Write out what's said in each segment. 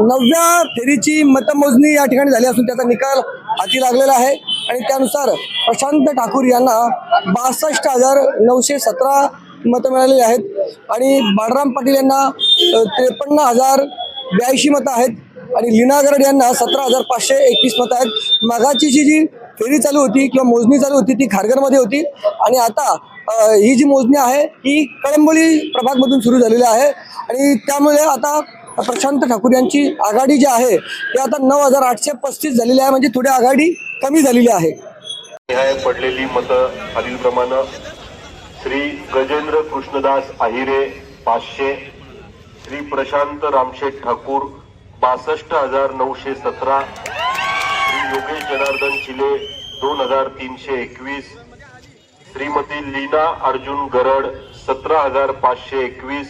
नवव्या फेरीची मतमोजणी या ठिकाणी झाली असून त्याचा निकाल हाती लागलेला आहे. आणि त्यानुसार प्रशांत ठाकूर यांना बासष्ट हजार नऊशे सतरा मतं मिळालेली आहेत. आणि बाळराम पाटील यांना त्रेपन्न हजार ब्याऐंशी मतं आहेत. आणि लीना गरड यांना सतरा हजार पाचशे एकवीस मतं आहेत. मागाची जी जी फेरी चालू होती किंवा मोजणी चालू होती ती खारघरमध्ये होती. आणि आता ही जी मोजणी आहे ही कळंबोली प्रभागमधून सुरू झालेली आहे. आणि त्यामुळे आता प्रशांत ठाकूर यांची आघाडी जी आहे ती आता नऊ हजार आठशे पस्तीस झालेली आहे. म्हणजे थोडी आघाडी कमी झालेली आहे. पडलेली मतं खालीलप्रमाणे श्री गजेंद्र कृष्णदास आहिरे पाचशे श्री प्रशांत रामशेठ ठाकूर बासष्ट हजार नऊशे सतरा श्री योगेश जनार्दन चिले दोन हजार तीनशे एकवीस श्रीमती लीना अर्जुन गरड सतरा हजार पाचशे एकवीस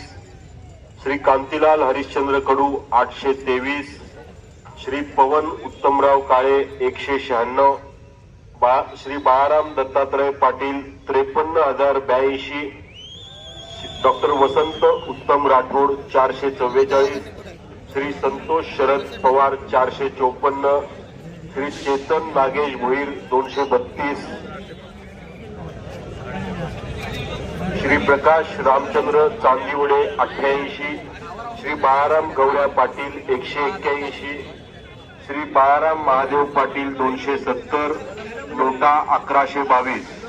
श्री कांतीलाल हरिश्चंद्र कडू आठशे तेवीस श्री पवन उत्तमराव काळे एकशे शहाण्णव बा श्री बाळाराम दत्तात्रय पाटील त्रेपन्न हजार ब्याऐंशी डॉक्टर वसंत उत्तम राठोड चारशे चव्वेचाळीस श्री संतोष शरद पवार चारशे चोपन्न श्री चेतन नागेश भोईर दोनशे बत्तीस श्री प्रकाश रामचंद्र चांदिवडे अठ्ठ्याऐंशी श्री बाळाराम गवळ्या पाटील एकशे एक्क्याऐंशी श्री बाळाराम महादेव पाटील दोनशे सत्तर नोटा अकराशे बावीस.